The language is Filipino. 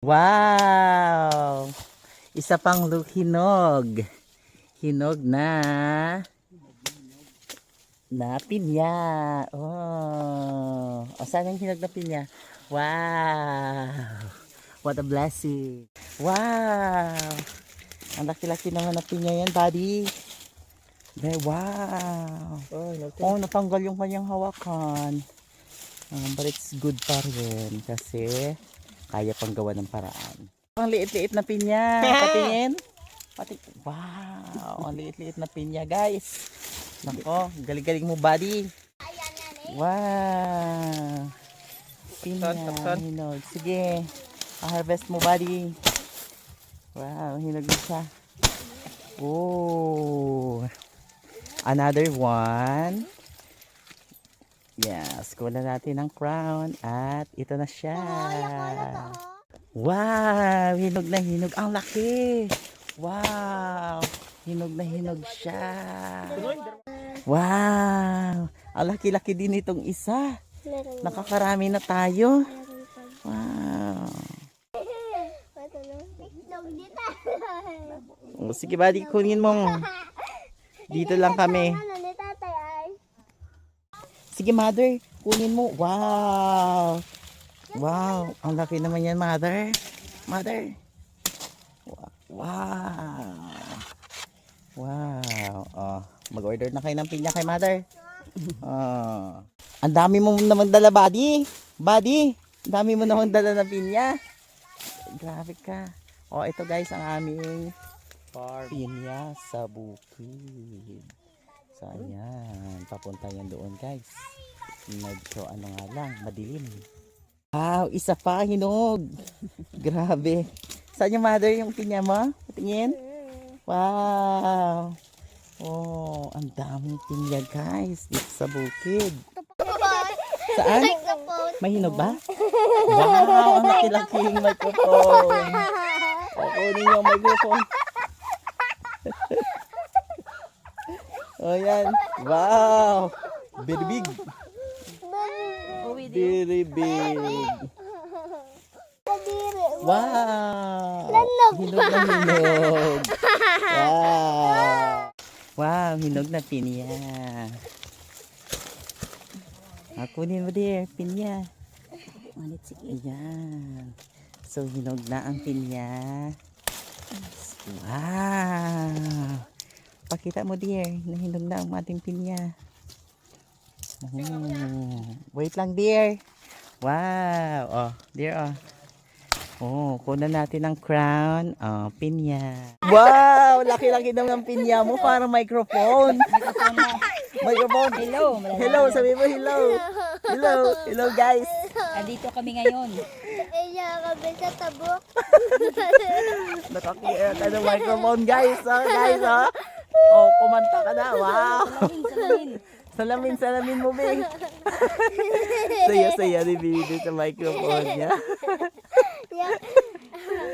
Wow! Isa pang hinog. Hinog na na pinya. Oh. O saan yung hinog na pinya? Wow! What a blessing. Wow! Ang laki-laki naman na pinya yan, buddy. Be, wow! Oh. Oh, natanggal yung kanyang hawakan. Um, but it's good pa rin kasi kaya pang gawa ng paraan. Ang liit-liit na pinya. Patingin. Pati wow, ang liit-liit na pinya, guys. Nako, galing-galing mo, buddy. Wow. Pinya, hinog. Sige, harvest mo, buddy. Wow, hinog na siya. Oh. Another one. Yes, kuha na natin ng crown at ito na siya. Wow, hinog na hinog. Ang laki. Wow, hinog na hinog siya. Wow, ang laki-laki din itong isa. Nakakarami na tayo. Wow. Ito na. Itlog dito. O, Sige, buddy, kunin mo. Dito lang kami. Ano ni tatay ay? Sige, mother. Kunin mo. Wow. Wow. Ang laki naman yan, mother. Mother. Wow. Wow. Oh, mag-order na kayo ng pinya kay mother. Oh. Ang dami mo naman dala, buddy. Buddy. Ang dami mo naman dala ng pinya. Grabe ka. Oh, ito guys ang aming Farm. pinya sa bukid. So, ayan. Papunta yan doon, guys. Medyo ano nga lang, madilim. Wow, isa pa, hinog. Grabe. Saan yung mother yung pinya mo? Patingin. Wow. Oh, ang daming pinya, guys. Dito sa bukid. Saan? May hinog ba? Wow, ang laki-laking microphone. O, kunin yung microphone. oh, yan. Wow. Very big. Very big. Wow. Lanog. Hinog na hinog. Wow. Wow, hinog na pinya. Ah, kunin mo dear, pinya. Manit sige. Ayan. So, hinog na ang pinya. Wow. Pakita mo dear, na hinog na ang ating pinya. Oh, wait lang dear. Wow. Oh, dear oh. Oh, kunan natin ng crown. Oh, pinya. Wow! Laki-laki naman ng pinya mo. Parang microphone. microphone. Hello, Hello, sabi mo hello. Hello. Hello, guys. Andito kami ngayon. Iya kami sa tabok. Nakakita ka ng microphone, guys. Oh, guys, oh. Oh, kumanta ka na. Wow. Salamin, salamin. Mo, Bing. Saya-saya ni Bibi sa microphone niya. Ya,